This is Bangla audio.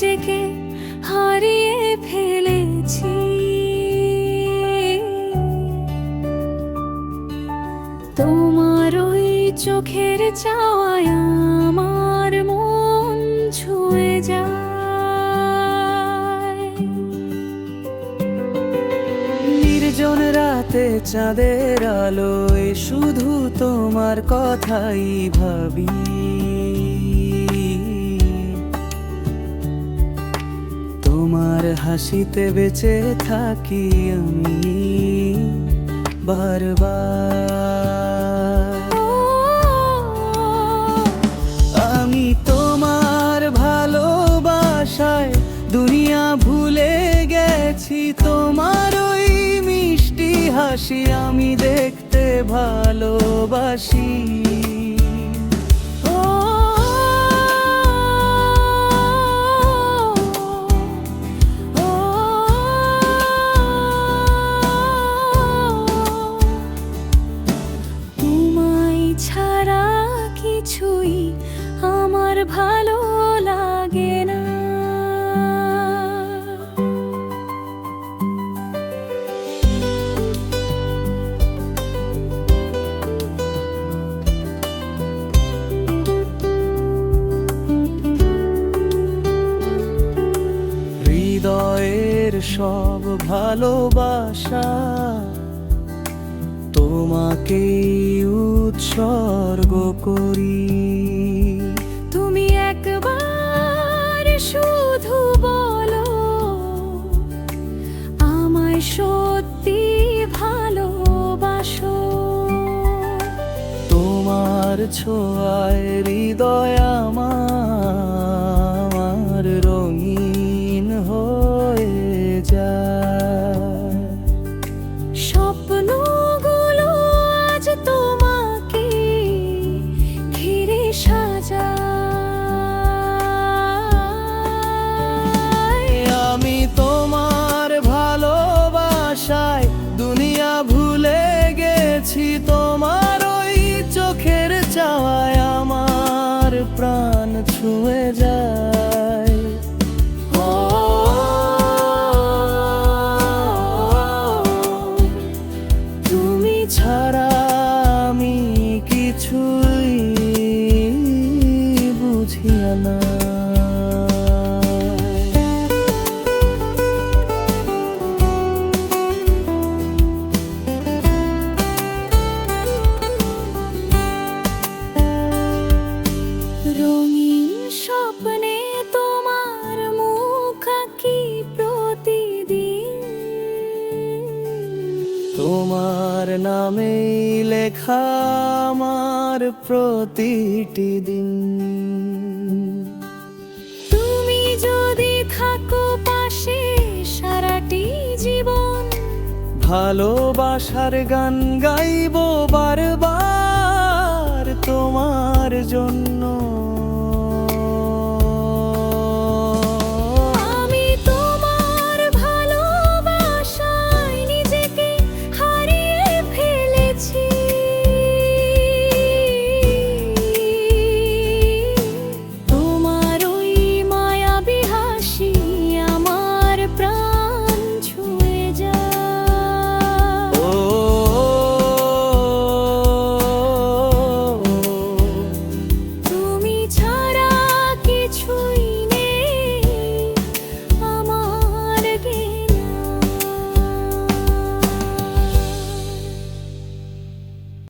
নিজেকে হারিয়ে ফেলেছি। তোমার ওই চোখের চাওয়ায় আমার মন ছুঁয়ে যায়। নির্জন রাতে চাঁদের আলোয় শুধু তোমার কথাই ভাবি। হাসিতে বেঁচে থাকি আমি বারবার। আমি তোমার ভালোবাসায় দুনিয়া ভুলে গেছি, তোমার ওই মিষ্টি হাসি আমি দেখতে ভালোবাসি। ভালো লাগে না। হৃদয়ের সব ভালোবাসা তোমাকে উৎসর্গ করি। শুধু বলো আমায় সত্যি ভালোবাসো। তোমার ছোঁয়ায় তোমার নামেই লেখা আমার প্রতিটি দিন। তুমি যদি থাকো পাশে সারাটি জীবন ভালোবাসার গান গাইব বারবার তোমার জন্য।